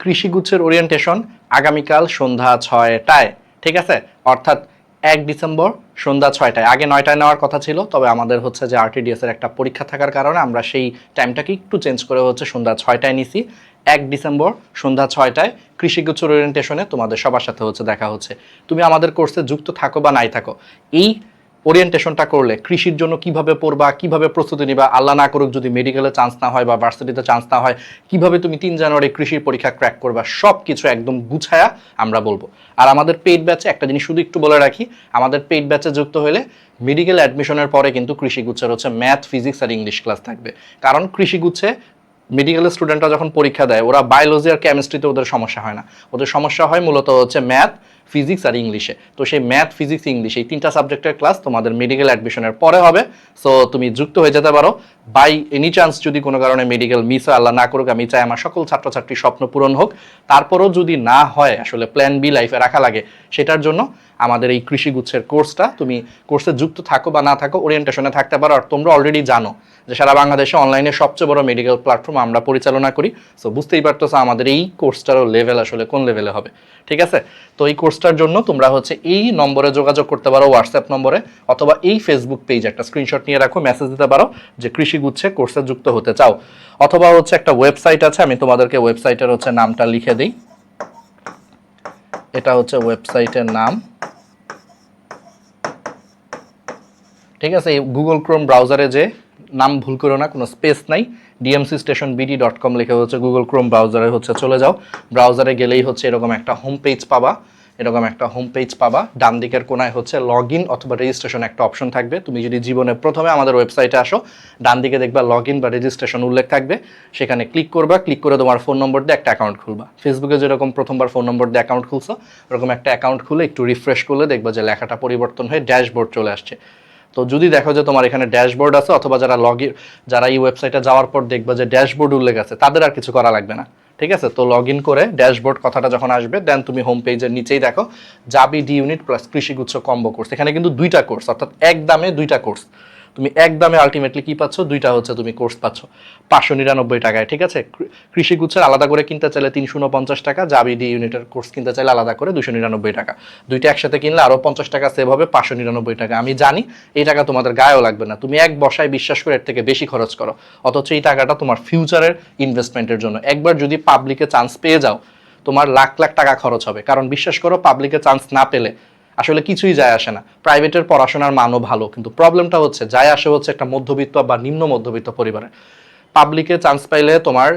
কৃষিগুচ্ছের orientation আগামীকাল সন্ধ্যা ছয়টায়, ঠিক আছে? অর্থাৎ এক ডিসেম্বর সন্ধ্যা ছয়টায়। আগে নয়টায় নেওয়ার কথা ছিল, তবে আমাদের হচ্ছে যে আরটিডিএস এর একটা পরীক্ষা থাকার কারণে আমরা সেই টাইমটাকে একটু চেঞ্জ করে হচ্ছে সন্ধ্যা ছয়টায় নিছি। এক ডিসেম্বর সন্ধ্যা ছয়টায় কৃষিগুচ্ছর ওরিয়েন্টেশনে তোমাদের সবার সাথে হচ্ছে দেখা হচ্ছে। তুমি আমাদের কোর্সে যুক্ত থাকো বা নাই থাকো। এই ওরিয়েন্টেশনটা করলে কৃষির জন্য কীভাবে পড়বা, কীভাবে প্রস্তুতি নিবা, আল্লাহ না করুক যদি মেডিকেলে চান্স না হয় বা ভার্সিটিতে চান্স না হয়, কীভাবে তুমি তিন জানুয়ারি কৃষির পরীক্ষা ক্র্যাক করবা সব কিছু একদম গুছায়া আমরা বলব। আর আমাদের পেইড ব্যাচে একটা জিনিস শুধু একটু বলে রাখি, আমাদের পেইড ব্যাচে যুক্ত হলে মেডিকেল অ্যাডমিশনের পরে কিন্তু কৃষিগুচ্ছের হচ্ছে ম্যাথ ফিজিক্স আর ইংলিশ ক্লাস থাকবে। কারণ কৃষি কৃষিগুচ্ছে মেডিকেল স্টুডেন্টরা যখন পরীক্ষা দেয়, ওরা বায়োলজি আর কেমিস্ট্রিতে ওদের সমস্যা হয় না। ওদের সমস্যা হয় মূলত হচ্ছে ম্যাথ ফিজিক্স আর ইংলিশে তো সেই ম্যাথ ফিজিক্স ইংলিশ এই তিনটা সাবজেক্টের ক্লাস তোমাদের মেডিকেল অ্যাডমিশনের পরে হবে। সো তুমি যুক্ত হয়ে যেতে পারো। বাই এনি চান্স যদি কোনো কারণে মেডিকেল মিস হয়, আল্লাহ না করুক, আমি চাই আমার সকল ছাত্রছাত্রীর স্বপ্ন পূরণ হোক। তারপরও যদি না হয়, আসলে প্ল্যান বি লাইফে রাখা লাগে, সেটার জন্য আমাদের এই কৃষিগুচ্ছের কোর্সটা তুমি কোর্সে যুক্ত থাকো বা না থাকো ওরিয়েন্টেশনে থাকতে পারো। আর তোমরা অলরেডি জানো যে সারা বাংলাদেশে অনলাইনে সবচেয়ে বড় মেডিকেল প্ল্যাটফর্ম আমরা পরিচালনা করি। সো বুঝতেই পারতেছো আমাদের এই কোর্সটারও লেভেল আসলে কোন লেভেলে হবে। ঠিক আছে? তো এই কোর্সটার জন্য তোমরা হচ্ছে এই নম্বরে যোগাযোগ করতে পারো হোয়াটসঅ্যাপ নম্বরে, অথবা এই ফেসবুক পেজ একটা স্ক্রিনশট নিয়ে রাখো মেসেজ দিতে পারো যে কৃষি গুচ্ছে কোর্সে যুক্ত হতে চাও। অথবা হচ্ছে একটা ওয়েবসাইট আছে, আমি তোমাদেরকে ওয়েবসাইটের হচ্ছে নামটা লিখে দিই। এটা হচ্ছে ওয়েবসাইটের নাম। ঠিক আছে, এই গুগল ক্রোম ব্রাউজারে যে, নাম ভুল করো না, কোনো স্পেস নাই। DMC station BD dot com লিখে হচ্ছে গুগল ক্রোম ব্রাউজারে হচ্ছে চলে যাও। ব্রাউজারে গেলেই হচ্ছে এরকম একটা হোম পেজ পাবা। এরকম একটা হোম পেজ পাবা। ডান দিকের কোনায় হচ্ছে লগ ইন অথবা রেজিস্ট্রেশন একটা অপশন থাকবে। তুমি যদি জীবনে প্রথমে আমাদের ওয়েবসাইটে আসো, ডান দিকে দেখবা লগ ইন বা রেজিস্ট্রেশন উল্লেখ থাকবে। সেখানে ক্লিক করবা ক্লিক করে তোমার ফোন নম্বর দিয়ে একটা অ্যাকাউন্ট খুলবা। ফেসবুকে যেরকম প্রথমবার ফোন নম্বর দিয়ে অ্যাকাউন্ট খুলছো, ওরকম একটা অ্যাকাউন্ট খুলে একটু রিফ্রেশ করলে দেখবা যে লেখাটা পরিবর্তন হয়ে ড্যাশবোর্ড চলে আসছে। তো যদি দেখো যে তোমার এখানে ড্যাশবোর্ড আছে অথবা যারা লগ যারা এই ওয়েবসাইটে যাওয়ার পর দেখবে যে ড্যাশবোর্ড উল্লেখ আছে, তাদের আর কিছু করা লাগবে না। ঠিক আছে? তো লগ ইন করে ড্যাশবোর্ড কথাটা যখন আসবে দেন তুমি হোম পেজের নিচেই দেখো জাবি ডি ইউনিট প্লাস কৃষিগুচ্ছ কম্বো কোর্স এখানে কিন্তু দুইটা কোর্স অর্থাৎ এক দামে দুইটা কোর্স তুমি এক দামে আলটিমেটলি কি পাচ্ছ? দুইটা হচ্ছে তুমি কোর্স পাচ্ছ। পাঁচশো নিরানব্বই টাকায়, ঠিক আছে? কৃ- কৃষিগুচ্ছের আলাদা করে কিনতে চাইলে তিনশো উনপঞ্চাশ টাকা, জাবি ডি ইউনিটের কোর্স কিনতে চাইলে আলাদা করে দুশো নিরানব্বই টাকা। দুইটা একসাথে কিনলে আরও পঞ্চাশ টাকা সেভ হবে, পাঁচশো নিরানব্বই টাকা। আমি জানি এই টাকা তোমাদের গায়েও লাগবে না। তুমি এক বসায় বিশ্বাস করে এর থেকে বেশি খরচ করো। অথচ এই টাকাটা তোমার ফিউচারের ইনভেস্টমেন্টের জন্য। একবার যদি পাবলিকে চান্স পেয়ে যাও, তোমার লাখ লাখ টাকা খরচ হবে। কারণ বিশ্বাস করো পাবলিকে চান্স না পেলে আসলে কিছুই যায় আসে না। প্রাইভেটের পড়াশোনার মানও ভালো, কিন্তু প্রবলেমটা হচ্ছে, যায় আসে হচ্ছে একটা মধ্যবিত্ত বা নিম্ন মধ্যবিত্ত পরিবারে। পাবলিকে চান্স পাইলে তোমার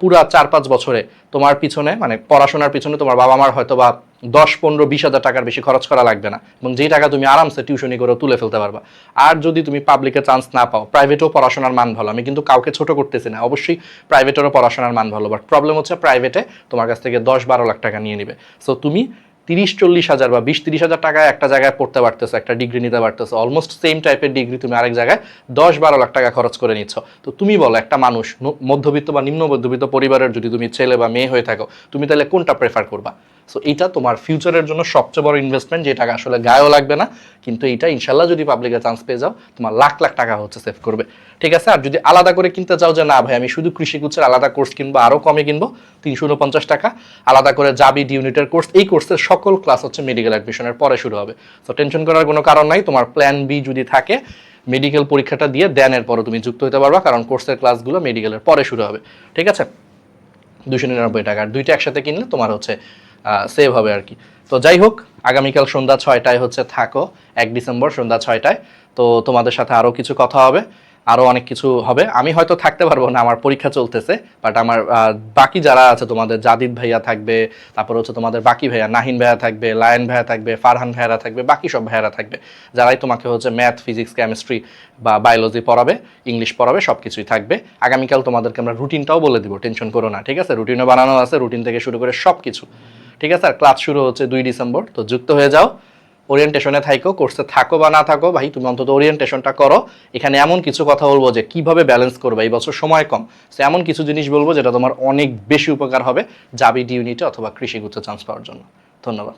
পুরা চার পাঁচ বছরে তোমার পিছনে মানে পড়াশোনার পিছনে তোমার বাবা মার হয়তো বা দশ, পনেরো, বিশ হাজার টাকার বেশি খরচ করা লাগবে না, এবং যেই টাকা তুমি আরামসে টিউশনি করে তুলে ফেলতে পারবা। আর যদি তুমি পাবলিকে চান্স না পাও প্রাইভেটেও পড়াশোনার মান ভালো, আমি কিন্তু কাউকে ছোট করতেছি না, অবশ্যই প্রাইভেটেরও পড়াশোনার মান ভালো বাট প্রবলেম হচ্ছে প্রাইভেটে তোমার কাছ থেকে দশ, বারো লাখ টাকা নিয়ে নিবে। সো তুমি তিরিশ, চল্লিশ হাজার বা বিশ, তিরিশ হাজার টাকায় একটা জায়গায় পড়তে পারতেছো, একটা ডিগ্রি নিতে পারতেছো। অলমোস্ট সেম টাইপের ডিগ্রি তুমি আরেক জায়গায় দশ, বারো লাখ টাকা খরচ করে নিচ্ছ। তো তুমি বলো, একটা মানুষ মধ্যবিত্ত বা নিম্ন মধ্যবিত্ত পরিবারের যদি তুমি ছেলে বা মেয়ে হয়ে থাকো, তুমি তাহলে কোনটা প্রেফার করবা? সো এইটা তোমার ফিউচারের জন্য সবচেয়ে বড় ইনভেস্টমেন্ট যে টাকা আসলে গায়েও লাগবে না। কিন্তু এইটা ইনশাল্লাহ যদি পাবলিকে চান্স পেয়ে যাও, তোমার লাখ লাখ টাকা হচ্ছে সেভ করবে। ঠিক আছে? আর যদি আলাদা করে কিনতে চাও যে, না ভাই, আমি শুধু কৃষি গুচ্ছের আলাদা কোর্স কিনবো আরও কমে কিনবো, তিনশো উনপঞ্চাশ টাকা, আলাদা করে যাবি ইউনিটের কোর্স এই কোর্সের সকল ক্লাস হচ্ছে মেডিকেল অ্যাডমিশনের পরে শুরু হবে। তো টেনশন করার কোনো কারণ নাই। তোমার প্ল্যান বি যদি থাকে মেডিকেল পরীক্ষাটা দিয়ে দেনের পরে তুমি যুক্ত হতে পারবা, কারণ কোর্সের ক্লাসগুলো মেডিকেলের পরে শুরু হবে। ঠিক আছে? দুশো নিরানব্বই টাকা। দুইটা একসাথে কিনলে তোমার হচ্ছে সেভ হবে আর কি। তো যাই হোক, আগামীকাল সন্ধ্যা ছয়টায় হচ্ছে থাকো, এক ডিসেম্বর সন্ধ্যা ছয়টায়। তো তোমাদের সাথে আরও কিছু কথা হবে আরও অনেক কিছু হবে। আমি হয়তো থাকতে পারব না, আমার পরীক্ষা চলতেছে বাট আমার বাকি যারা আছে, তোমাদের জাদিদ ভাইয়া থাকবে, তারপর হচ্ছে তোমাদের বাকি ভাইয়া, নাহিন ভাইয়া থাকবে, লায়ন ভাইয়া থাকবে, ফারহান ভাইয়ারা থাকবে, বাকি সব ভাইয়ারা থাকবে, যারাই তোমাকে হচ্ছে ম্যাথ ফিজিক্স কেমিস্ট্রি বা বায়োলজি পড়াবে ইংলিশ পড়াবে সব কিছুই থাকবে। আগামীকাল তোমাদেরকে আমরা রুটিনটাও বলে দিব টেনশন করো না, ঠিক আছে? রুটিনও বানানো আছে রুটিন থেকে শুরু করে সব কিছু ঠিক আছে? আর ক্লাস শুরু হচ্ছে দুই ডিসেম্বর, তো যুক্ত হয়ে যাও। ওরিয়েন্টেশনে থাকো কোর্সে থাকো বা না থাকো, ভাই, তুমি অন্তত ওরিয়েন্টেশনটা করো। এখানে এমন কিছু কথা বলব যে কীভাবে ব্যালেন্স করবে, এই বছর সময় কম। সে এমন কিছু জিনিস বলব যেটা তোমার অনেক বেশি উপকার হবে জাবি ডি ইউনিটে অথবা কৃষিগুচ্ছ চান্স পাওয়ার জন্য। ধন্যবাদ।